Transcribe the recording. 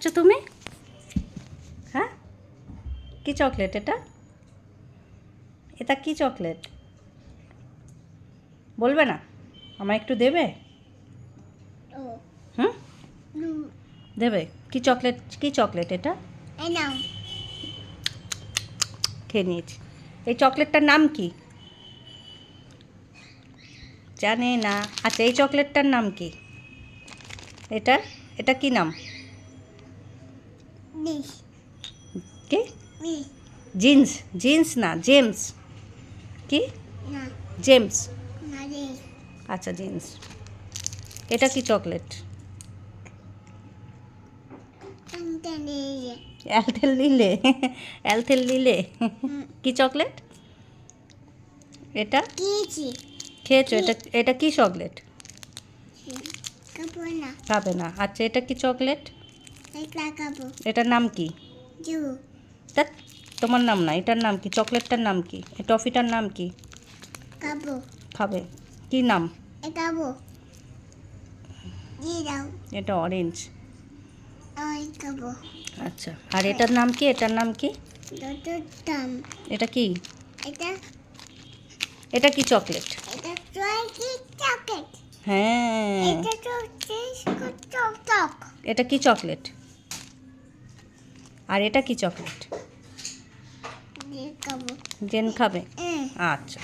খাচ্ছ তুমি? হ্যাঁ? কি চকলেট এটা? এটা কি চকলেট? বলবে না? আমায় একটু দেবে? হুম? দেবে। কি চকলেট কি চকলেট এটা? খেয়ে নিয়েছি। এই চকলেটটার নাম কি? জানে না। আচ্ছা এই চকলেটটার নাম কি? এটা এটা কি নাম? কি জিন্স জিন্স না জেমস কি জেমস আচ্ছা জিন্স এটা কি চকলেট অ্যালথেল লিলে অ্যালথেল লিলে কি চকলেট এটা খেয়েছো এটা এটা কি চকলেট খাবে না আচ্ছা এটা কি চকলেট এটার নাম কি? তোমার নাম না এটার নাম কি? চকলেটটার নাম কি? এই টফিটার নাম কি? খাবে। কি নাম? এটা অরেঞ্জ আচ্ছা আর এটার নাম কি? এটার নাম কি? এটা কি? এটা? এটা কি চকলেট? এটা চকেট হ্যাঁ। এটা কি চকলেট? আর এটা কি চকলেট? জেন খাবে। আচ্ছা।